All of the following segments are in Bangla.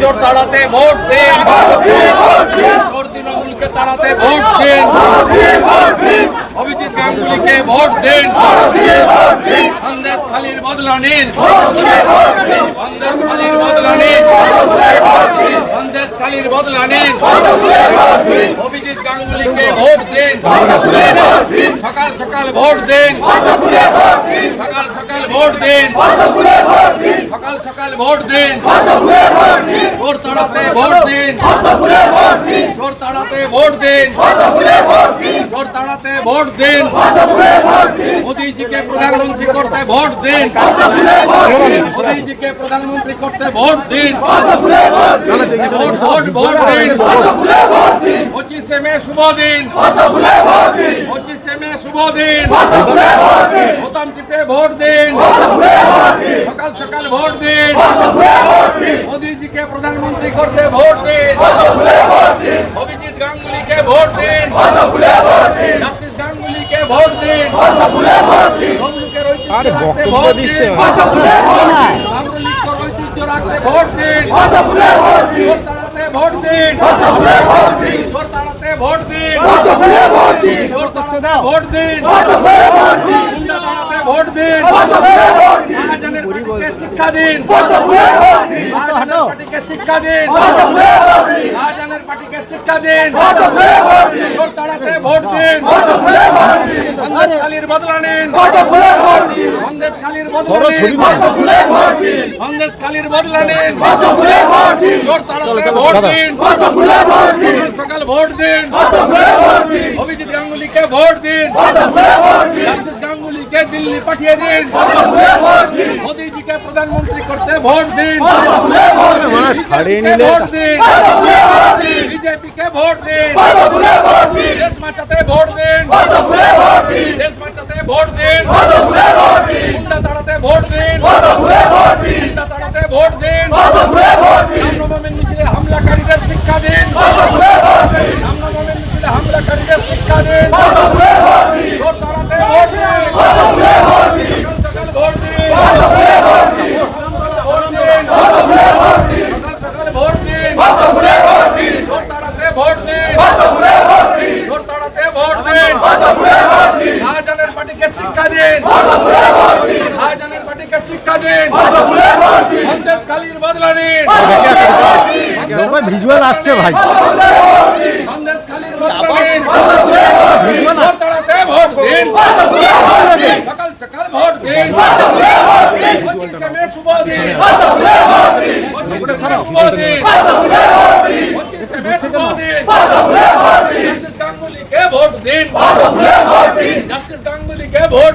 চোর তাড়াতে ভোট দিন। চোর তৃণমূলকে তাড়াতে ভোট দিন। অভিজিৎ গাঙ্গুলিকে ভোট দিন। সন্দেশ খালির বদলা নিন। সন্দেশ খালির বদলা নিন। সন্দেশ খালির বদলা নিন। অভিজিৎ গাঙ্গুলিকে ভোট দিন। সকাল সকাল ভোট দিন। সকাল সকাল ভোট দিন। সকাল সকাল ভোট দিন। চোর তাড়াতে ভোট দিন। চোর তাড়াতে ভোট দিন। চোর তাড়াতে ভোট দিন। মোদীজিকে প্রধানমন্ত্রী করতে ভোট দিন। মোদীজিকে প্রধানমন্ত্রী করতে ভোট দিন। ভোট ভোট ভোট দিন। পঁচিশে মে শুভ দিন। শুভ দিন। বোতাম টিপে ভোট দিন। সকাল সকাল ভোট দিন। মোদীজিকে প্রধানমন্ত্রী করতে ভোট দিন। অভিজিৎ গাঙ্গুলিকে ভোট দিন। জাস্টিস গাঙ্গুলিকে ভোট দিন। ঐতিহ্য রাখতে ভোট ভোট ভোট দিন। ভোট দিন। ভোট দাও। ভোট দিন। ভোট দিন। শিক্ষা দিন। পার্টিকে শিক্ষা দিন মহাজনের পার্টিকে শিক্ষা দিন ভোট তাড়াতে ভোট দিন সন্দেশ বদলা নিন সন্দেশ বদলা নিন সন্দেশ বদলা নিন জোর তাড়াতে ভোট দিন সকাল সকাল ভোট দিন অভিজিৎ গাঙ্গুলিকে ভোট দিন জাস্টিস গাঙ্গুলিকে দিল্লি পাঠিয়ে দিন মোদীজিকে প্রধানমন্ত্রী করতে ভোট দিন। ছাড়িয়ে নিলে বিজেপিকে ভোট দিন। দেশ বাঁচাতে ভোট দিন। দেশ বাঁচাতে ভোট দিন। গুন্ডা তাড়াতে ভোট দিন। গুন্ডা তাড়াতে ভোট দিন। রামনবমীর মিছিলে হামলাকারীদের শিক্ষা দিন রামনবমীর মিছিলে হামলাকারীদের শিক্ষা দিন ভোট তাড়াতে ভোট দিন সকাল সকাল ভোট দিন ভোট দিন সকাল সকাল ভোট দিন ভোট তাড়াতে ভোট দিন ভোট তাড়াতে ভোট দিন শাহজাহানের পার্টিকে শিক্ষা দিন শাহজাহানের পার্টিকে শিক্ষা দিন সন্দেশ খালির বদলা নিন ভিজুয়াল আসছে ভাই। সন্দেশ খালির বদলা নিন ভোট তাড়াতে ভোট দিন? সকাল সকাল ভোট দিন। পঁচিশে মে শুভ দিন পঁচিশে মে শুভ দিন পঁচিশে মে শুভ দিন জাস্টিস গাঙ্গুলিকে ভোট দিন জাস্টিস গাঙ্গুলিকে ভোট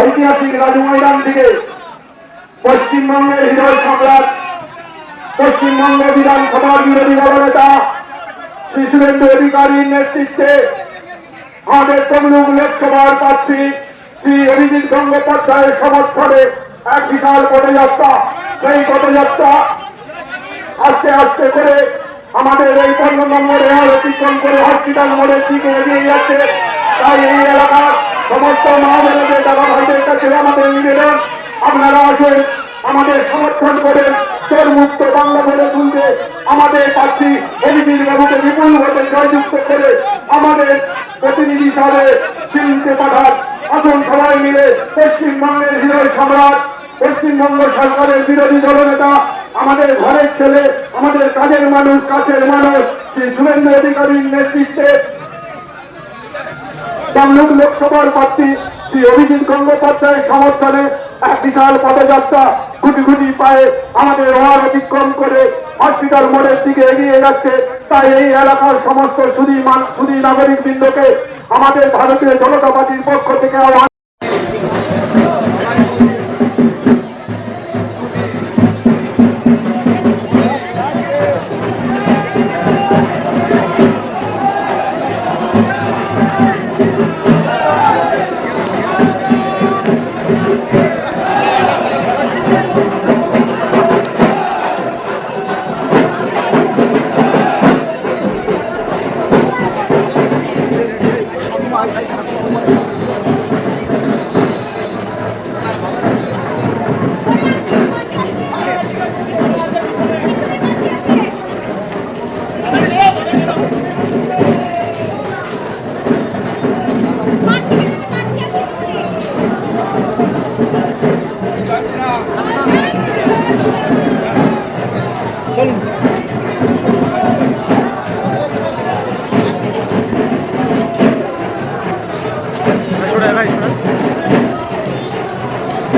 ঐতিহাসিক রাজু ময়দান থেকে পশ্চিমবঙ্গের হৃদয় সম্রাট পশ্চিমবঙ্গ বিধানসভার বিরোধী দলনেতা শুভেন্দু অধিকারীর নেতৃত্বে আমাদের তমলুক লোকসভার প্রার্থী শ্রী অভিজিৎ গঙ্গোপাধ্যায়ের সমর্থনে এক বিশাল পদযাত্রা। সেই পদযাত্রা আস্তে আস্তে করে আমাদের এই পনেরো নম্বর অতিক্রম করে হসপিটাল মোড়ের দিকে এগিয়ে যাচ্ছে। তাই এই এলাকার সমস্ত মহাজনদের দাদা ভাইদের কাছে আমাদের নিবেদন। আপনারা আসেন, আমাদের সমর্থন করেন চোর মুক্ত বাংলা গড়ে তুলতে আমাদের প্রার্থী অভিজিৎ বাবুকে বিপুল ভোটে জয়যুক্ত করে আমাদের প্রতিনিধি হিসাবে চিনতে পাঠান। আসুন সবাই মিলে পশ্চিমবঙ্গের হৃদয় সম্রাট, পশ্চিমবঙ্গ সরকারের বিরোধী দলনেতা, আমাদের ঘরের ছেলে, আমাদের কাজের মানুষ, কাছের মানুষ, শ্রী শুভেন্দু অধিকারীর নেতৃত্বে তমলুক লোকসভার প্রার্থী শ্রী অভিজিৎ গঙ্গোপাধ্যায়ের সমর্থনে এক বিশাল পদযাত্রা গুটি গুটি পায়ে আমাদের ওয়ার অতিক্রম করে হসপিটাল মোড়ের দিকে এগিয়ে যাচ্ছে। তাই এই এলাকার সমস্ত সুদী মান সুদী নাগরিক বৃন্দকে আমাদের ভারতীয় জনতা পার্টির পক্ষ থেকে আহ্বান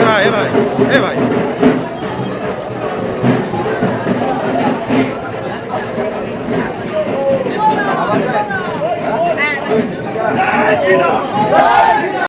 ভাই এ ভাই এ ভাই।